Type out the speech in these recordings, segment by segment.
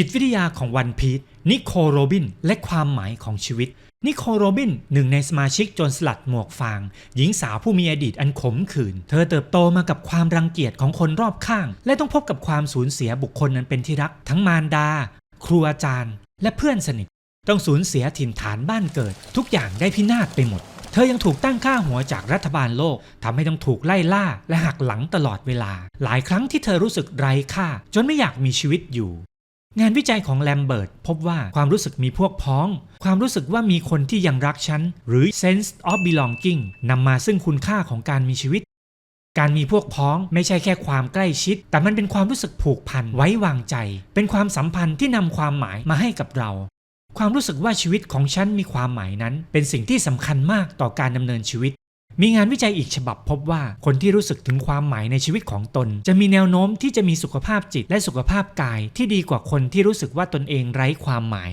จิตวิทยาของวันพีชนิโคโรบิน และความหมายของชีวิต นิโคโรบินหนึ่งในสมาชิกโจนสลัดหมวกฟาง หญิงสาวผู้มีอดีตอันขมขื่น เธอเติบโตมากับความรังเกียจของคนรอบข้าง และต้องพบกับความสูญเสียบุคคลนั้นเป็นที่รัก ทั้งมารดา ครูอาจารย์ และเพื่อนสนิท ต้องสูญเสียถิ่นฐานบ้านเกิด ทุกอย่างได้พินาศไปหมด เธอยังถูกตั้งค่าหัวจากรัฐบาลโลกทำให้ต้องถูกไล่ล่าและหักหลังตลอดเวลา หลายครั้งที่เธอรู้สึกไร้ค่า จนไม่อยากมีชีวิตอยู่ งานวิจัยของแลมเบิร์ตพบว่าความรู้สึกมีพวกพ้อง ความรู้สึกว่ามีคนที่ยังรักฉัน หรือ sense of belonging นำมาซึ่งคุณค่าของการมีชีวิต การมีพวกพ้องไม่ใช่แค่ความใกล้ชิด แต่มันเป็นความรู้สึกผูกพันไว้วางใจ เป็นความสัมพันธ์ที่นำความหมายมาให้กับเรา ความรู้สึกว่าชีวิตของฉันมีความหมายนั้น เป็นสิ่งที่สำคัญมากต่อการดำเนินชีวิต มีงานวิจัยอีกฉบับพบว่าคนที่รู้สึกถึงความหมายในชีวิตของตน จะมีแนวโน้มที่จะมีสุขภาพจิตและสุขภาพกายที่ดีกว่าคนที่รู้สึกว่าตนเองไร้ความหมาย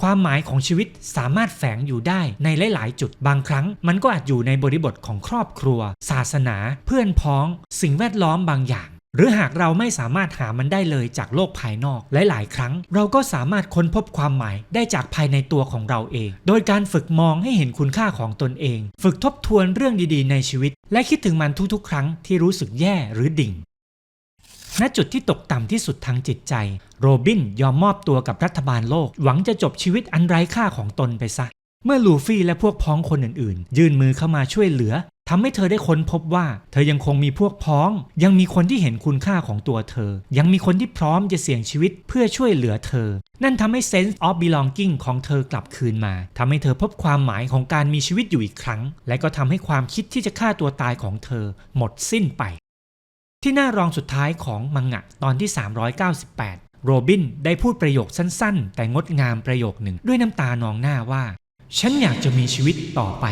ความหมายของชีวิตสามารถแฝงอยู่ได้ในหลาย ๆ จุด บางครั้ง มันก็อาจอยู่ในบริบทของครอบครัว ศาสนา เพื่อนพ้อง สิ่งแวดล้อมบางอย่าง หรือหากเราไม่สามารถหามันได้เลยจากโลกภายนอกหลาย ๆ ครั้ง เราก็สามารถค้นพบความหมายได้จากภายในตัวของเราเอง โดยการฝึกมองให้เห็นคุณค่าของตนเอง ฝึกทบทวนเรื่องดีๆ ในชีวิต และคิดถึงมันทุก ๆ ครั้งที่รู้สึกแย่หรือดิ่งณจุดที่ตกต่ำที่สุดทางจิตใจ โรบินยอมมอบตัวกับรัฐบาลโลก หวังจะจบชีวิตอันไร้ค่าของตนไปซะ เมื่อลูฟี่และพวกพ้องคนอื่น ๆ ยื่นมือเข้ามาช่วยเหลือ ทำให้เธอได้ค้นพบว่า เธอยังคงมีพวกพ้อง ยังมีคนที่เห็นคุณค่าของตัวเธอ ยังมีคนที่พร้อมจะเสี่ยงชีวิตเพื่อช่วยเหลือเธอ นั่นทำให้ sense of belonging ของเธอกลับคืนมาทำให้เธอพบความหมายของการมีชีวิตอยู่อีกครั้ง และก็ทำให้ความคิดที่จะฆ่าตัวตายของเธอ หมดสิ้นไป ที่หน้ารองสุดท้ายของมังงะตอนที่ 398โรบินได้พูดประโยคสั้น ๆ แต่งดงามประโยคหนึ่งด้วยน้ำตานองหน้าว่า ฉันอยากจะมีชีวิตต่อไป